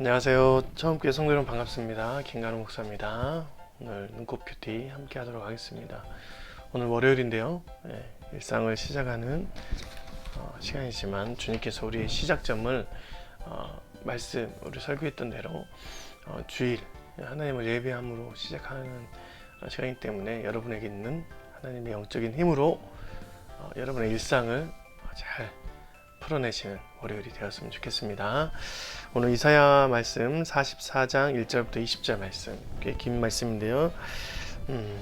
안녕하세요. 처음 뵙 성도 여러분 반갑습니다. 김간호 목사입니다. 오늘 눈꽃 뷰티 함께 하도록 하겠습니다. 오늘 월요일인데요. 네, 일상을 시작하는 어, 시간이지만 주님께서 우리의 시작점을 어, 말씀 우리 설교했던 대로 어, 주일 하나님을 예배함으로 시작하는 어, 시간이기 때문에 여러분에게 있는 하나님의 영적인 힘으로 어, 여러분의 일상을 잘 풀어내시는 월요일이 되었으면 좋겠습니다. 오늘 이사야 말씀 44장 1절부터 20절 말씀 꽤 긴 말씀인데요. 음,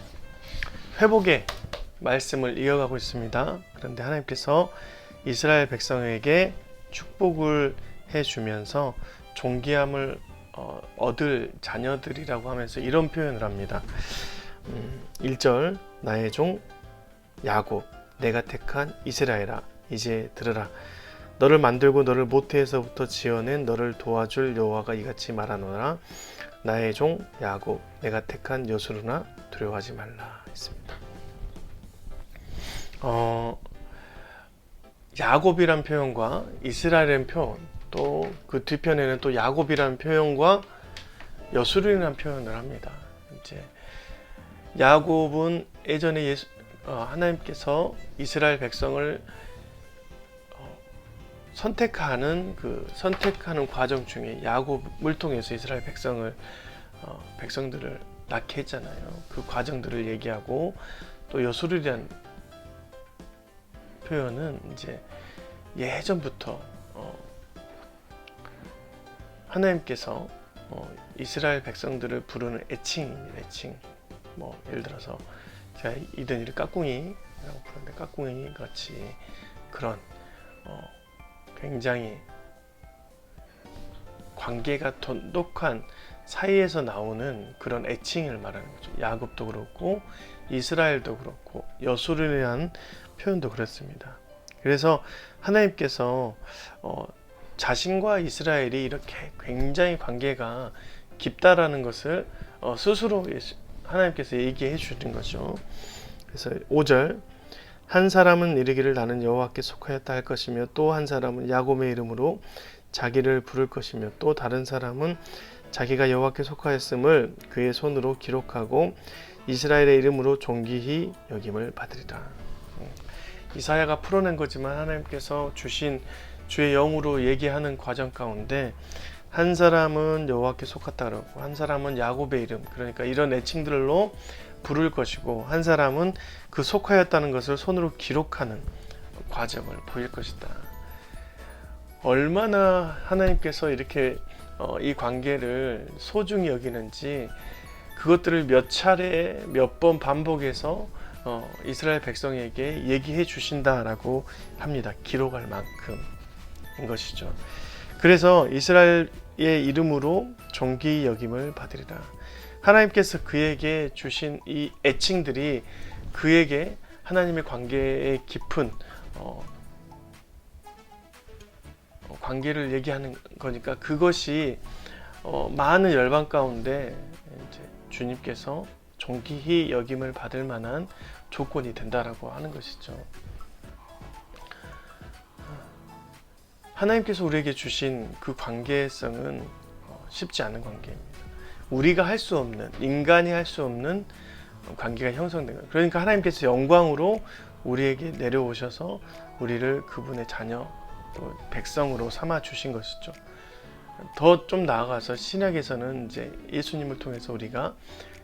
회복의 말씀을 이어가고 있습니다. 그런데 하나님께서 이스라엘 백성에게 축복을 해주면서 존귀함을 어, 얻을 자녀들이라고 하면서 이런 표현을 합니다. 음, 1절 나의 종 야곱 내가 택한 이스라엘아 이제 들으라 너를 만들고 너를 모태에서부터 지어낸 너를 도와줄 여호와가 이같이 말하노라 나의 종 야곱 내가 택한 여수르나 두려워하지 말라 했습니다. 어 야곱이란 표현과 이스라엘이라는 표현 또 그 뒤편에는 또 야곱이라는 표현과 여수르라는 표현을 합니다. 이제 야곱은 예전에 예수, 어, 하나님께서 이스라엘 백성을 선택하는 그 선택하는 과정 중에 야곱을 통해서 이스라엘 백성을 어, 백성들을 낳게 했잖아요. 그 과정들을 얘기하고 또 여수르리란 표현은 이제 예전부터 어, 하나님께서 어, 이스라엘 백성들을 부르는 애칭입니다. 애칭. 뭐 예를 들어서 제가 이든 이를 까꿍이라고 부르는데 까꿍이 같이 그런 어, 굉장히 관계가 돈독한 사이에서 나오는 그런 애칭을 말하는 거죠. 야곱도 그렇고 이스라엘도 그렇고 여수르라는 표현도 그렇습니다. 그래서 하나님께서 어, 자신과 이스라엘이 이렇게 굉장히 관계가 깊다라는 것을 어, 스스로 하나님께서 얘기해 주는 거죠. 그래서 5절 한 사람은 이르기를 나는 여호와께 속하였다 할 것이며 또 한 사람은 야곱의 이름으로 자기를 부를 것이며 또 다른 사람은 자기가 여호와께 속하였음을 그의 손으로 기록하고 이스라엘의 이름으로 존귀히 여김을 받으리라. 음. 이사야가 풀어낸 거지만 하나님께서 주신 주의 영으로 얘기하는 과정 가운데 한 사람은 여호와께 속았다 그러고 한 사람은 야곱의 이름 그러니까 이런 애칭들로 부를 것이고 한 사람은 그 속하였다는 것을 손으로 기록하는 과정을 보일 것이다. 얼마나 하나님께서 이렇게 어, 이 관계를 소중히 여기는지 그것들을 몇 차례 몇 번 반복해서 어, 이스라엘 백성에게 얘기해 주신다라고 합니다. 기록할 만큼인 것이죠. 그래서 이스라엘의 이름으로 존귀 여김을 받으리라. 하나님께서 그에게 주신 이 애칭들이 그에게 하나님의 관계의 깊은 어, 어, 관계를 얘기하는 거니까 그것이 어, 많은 열방 가운데 주님께서 존귀히 여김을 받을 만한 조건이 된다라고 하는 것이죠. 하나님께서 우리에게 주신 그 관계성은 어, 쉽지 않은 관계입니다. 우리가 할 수 없는 인간이 할 수 없는 관계가 형성된 거예요. 그러니까 하나님께서 영광으로 우리에게 내려오셔서 우리를 그분의 자녀 또 백성으로 삼아 주신 것이죠. 더 좀 나아가서 신약에서는 이제 예수님을 통해서 우리가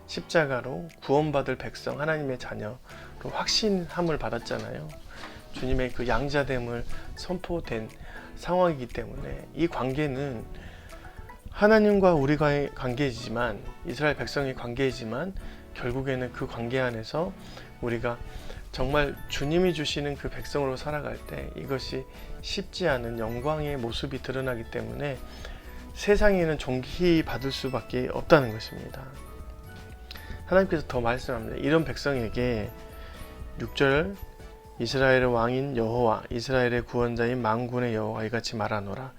십자가로 구원받을 백성 하나님의 자녀로 확신함을 받았잖아요. 주님의 그 양자됨을 선포된 상황이기 때문에 이 관계는 하나님과 우리가의 관계이지만 이스라엘 백성의 관계이지만 결국에는 그 관계 안에서 우리가 정말 주님이 주시는 그 백성으로 살아갈 때 이것이 쉽지 않은 영광의 모습이 드러나기 때문에 세상에는 존귀히 받을 수밖에 없다는 것입니다. 하나님께서 더 말씀합니다. 이런 백성에게 6절 이스라엘의 왕인 여호와 이스라엘의 구원자인 만군의 여호와 이같이 말하노라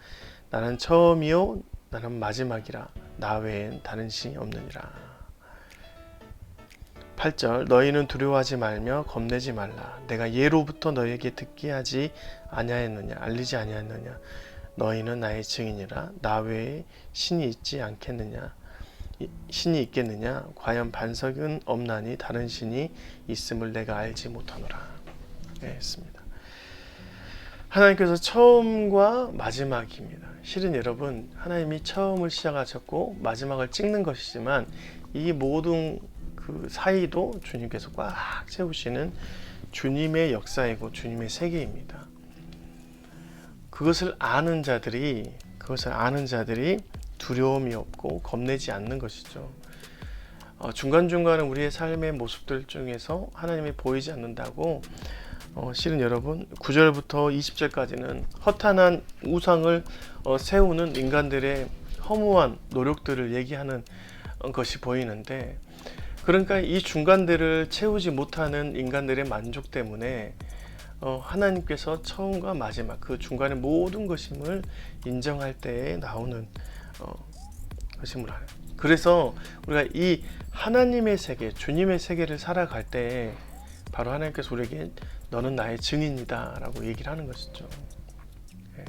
나는 처음이요 나는 마지막이라 나 외엔 다른 신이 없느니라. 8절 너희는 두려워하지 말며 겁내지 말라. 내가 예로부터 너희에게 듣게 하지 아니하였느냐 알리지 아니하였느냐. 너희는 나의 증인이라 나 외에 신이 있지 않겠느냐. 이- 신이 있겠느냐? 과연 반석은 없나니 다른 신이 있음을 내가 알지 못하노라. 네, 했습니다. 하나님께서 처음과 마지막입니다. 실은 여러분 하나님이 처음을 시작하셨고 마지막을 찍는 것이지만 이 모든 그 사이도 주님께서 꽉 채우시는 주님의 역사이고 주님의 세계입니다. 그것을 아는 자들이 그것을 아는 자들이 두려움이 없고 겁내지 않는 것이죠. 어, 중간중간에 우리의 삶의 모습들 중에서 하나님이 보이지 않는다고 어, 실은 여러분 9절부터 20절까지는 허탄한 우상을 어, 세우는 인간들의 허무한 노력들을 얘기하는 어, 것이 보이는데 그러니까 이 중간들을 채우지 못하는 인간들의 만족 때문에 어, 하나님께서 처음과 마지막 그 중간의 모든 것임을 인정할 때에 나오는 어, 것임을 알아요. 그래서 우리가 이 하나님의 세계, 주님의 세계를 살아갈 때 바로 하나님께서 우리에게 너는 나의 증인이다 라고 얘기를 하는 것이죠. 예.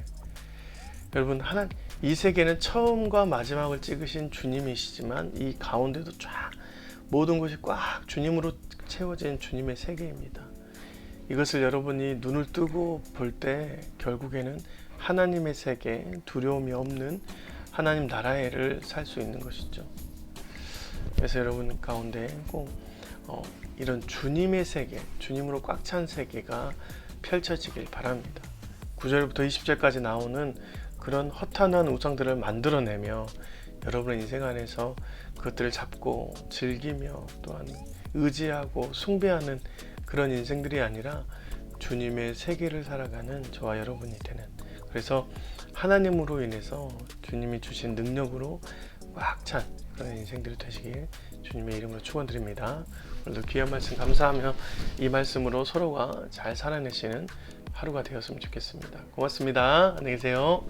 여러분 하나 이 세계는 처음과 마지막을 찍으신 주님이시지만 이 가운데도 쫙 모든 것이 꽉 주님으로 채워진 주님의 세계입니다. 이것을 여러분이 눈을 뜨고 볼 때 결국에는 하나님의 세계, 두려움이 없는 하나님 나라를 살 수 있는 것이죠. 그래서 여러분 가운데 꼭 어, 이런 주님의 세계, 주님으로 꽉 찬 세계가 펼쳐지길 바랍니다. 9절부터 20절까지 나오는 그런 허탄한 우상들을 만들어내며 여러분의 인생 안에서 그것들을 잡고 즐기며 또한 의지하고 숭배하는 그런 인생들이 아니라 주님의 세계를 살아가는 저와 여러분이 되는 그래서 하나님으로 인해서 주님이 주신 능력으로 꽉 찬 그런 인생들이 되시길 주님의 이름으로 축원드립니다. 오늘도 귀한 말씀 감사하며 이 말씀으로 서로가 잘 살아내시는 하루가 되었으면 좋겠습니다. 고맙습니다. 안녕히 계세요.